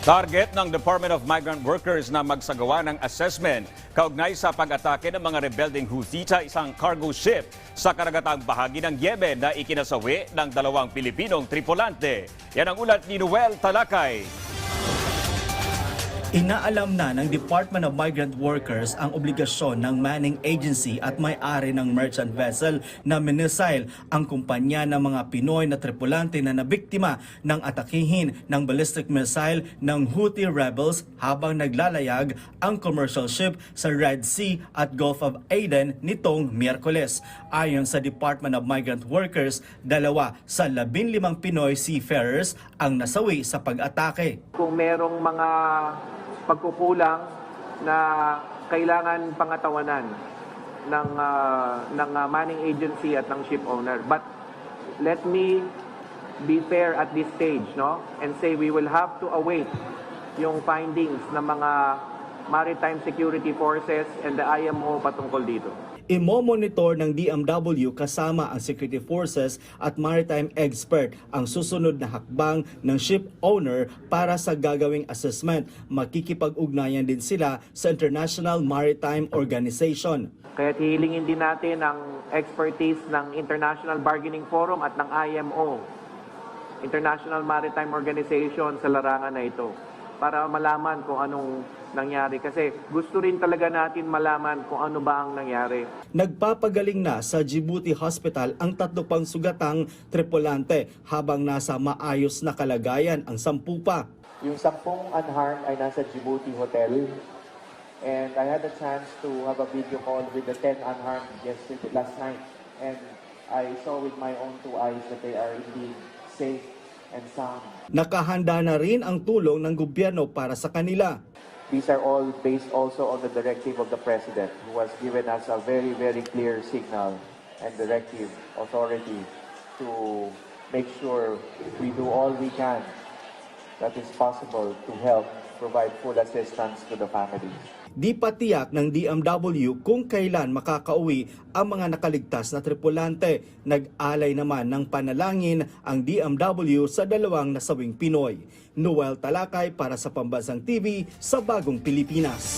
Target ng Department of Migrant Workers na magsagawa ng assessment kaugnay sa pag-atake ng mga rebelding Houthi sa isang cargo ship sa karagatang bahagi ng Yemen na ikinasawi ng dalawang Pilipinong tripulante. Yan ang ulat ni Noel Talakay. Inaalam na ng Department of Migrant Workers ang obligasyon ng manning agency at may-ari ng merchant vessel na minisail ang kumpanya ng mga Pinoy na tripulante na nabiktima ng atakihin ng ballistic missile ng Houthi rebels habang naglalayag ang commercial ship sa Red Sea at Gulf of Aden nitong Miyerkules. Ayon sa Department of Migrant Workers, dalawa sa labing limang Pinoy seafarers ang nasawi sa pag-atake. kung merong mga pagkukulang na kailangan pangatawanan ng ah, ng ah, manning agency at ng ship owner. But let me be fair at this stage, no? And say we will have to await yung findings ng mga maritime security forces and the IMO patungkol dito. Imo-monitor ng DMW kasama ang security forces at maritime expert ang susunod na hakbang ng ship owner para sa gagawing assessment. Makikipag-ugnayan din sila sa International Maritime Organization. Kaya hihilingin din natin ang expertise ng International Bargaining Forum at ng IMO, International Maritime Organization sa larangan na ito para malaman kung anong nangyari. Kasi gusto rin talaga natin malaman kung ano ba ang nangyari. Nagpapagaling na sa Djibouti Hospital ang tatlo pang sugatang tripulante habang nasa maayos na kalagayan ang sampu pa. Yung sampung unharmed ay nasa Djibouti Hotel. And I had a chance to have a video call with the 10 unharmed yesterday, last night. And I saw with my own two eyes that they are indeed safe and sound. Nakahanda na rin ang tulong ng gobyerno para sa kanila. These are all based also on the directive of the President, who has given us a very, very clear signal and directive authority to make sure we do all we can that is possible to help provide full assistance to the families. Di pa tiyak ng DMW kung kailan makakauwi ang mga nakaligtas na tripulante. Nag-alay naman ng panalangin ang DMW sa dalawang nasawing Pinoy. Noel Talakay para sa Pambansang TV sa Bagong Pilipinas.